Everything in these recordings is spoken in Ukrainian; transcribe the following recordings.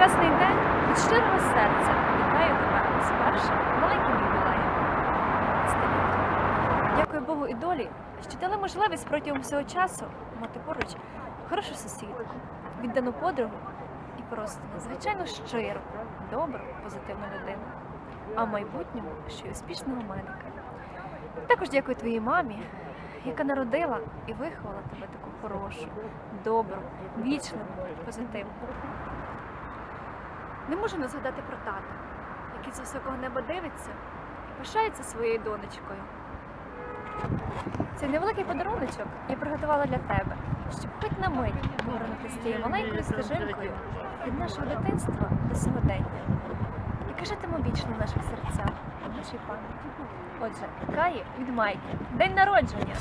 прекрасний день від щирого серця вітаю тебе з першим маленьким. Століття. Дякую Богу і долі, що дали можливість протягом всього часу мати поруч хорошу сусідку, віддану подругу і просто надзвичайно щиру, добру, позитивну людину. А в майбутньому ще й успішного медика. Також дякую твоїй мамі, яка народила і виховала тебе таку хорошу, добру, вічливу, позитивну. Не можу не згадати про тата, який з високого неба дивиться і пишається своєю донечкою. Цей невеликий подаруночок я приготувала для тебе, щоб хоч на мить повернути з тією маленькою стежинкою від нашого дитинства до сьогодення, яке житиме вічно в наших серцях, в нашій пам'яті. Отже, Каї від Майки. День народження!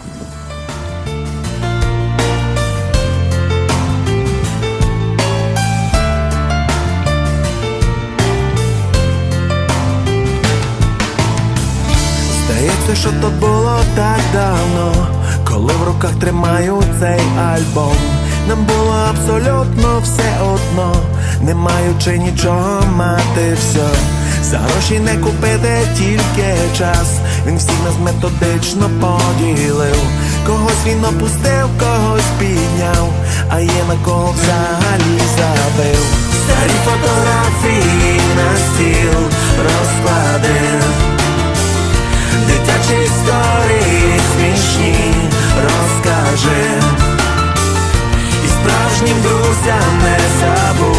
Здається, що то було так давно, коли в руках тримаю цей альбом. Нам було абсолютно все одно, не маючи нічого мати все. За гроші не купити тільки час. Він всіх нас методично поділив. Когось він опустив, когось підняв, а є на кого взагалі забив. Старі фотографії на стіл розкладив. Дитячі історії смішні розкажи І справжнім друзям не забудь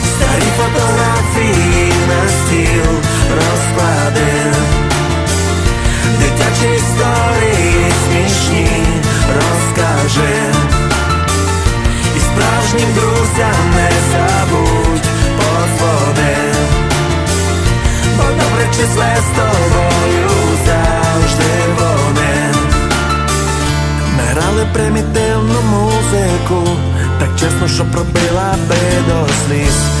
Старі фотографії на стіл розклади. Дитячі історії смішні розкажи І справжнім друзям не забудь подзвони Бо добре числе з тобою завжди вони грали примітивну музику Так чесно, що пробила би до сліз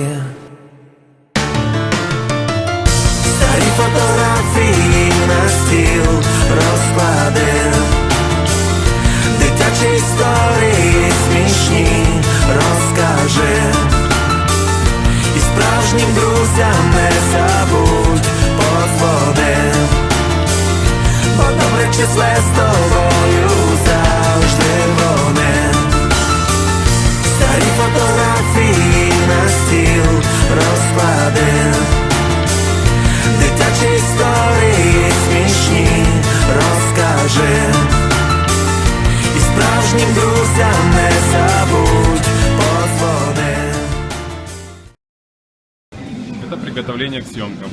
Числе з тобою завжди вони. Старі фотографії на стіл розклади. Дитячі історії смішні розкажи. І справжнім друзям не забудь подзвони. Это приготовление к съемкам.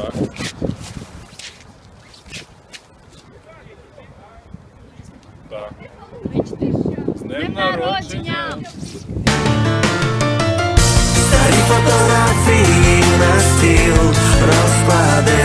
Так. Так. З днем народження! Старі фотографії на стіл розклади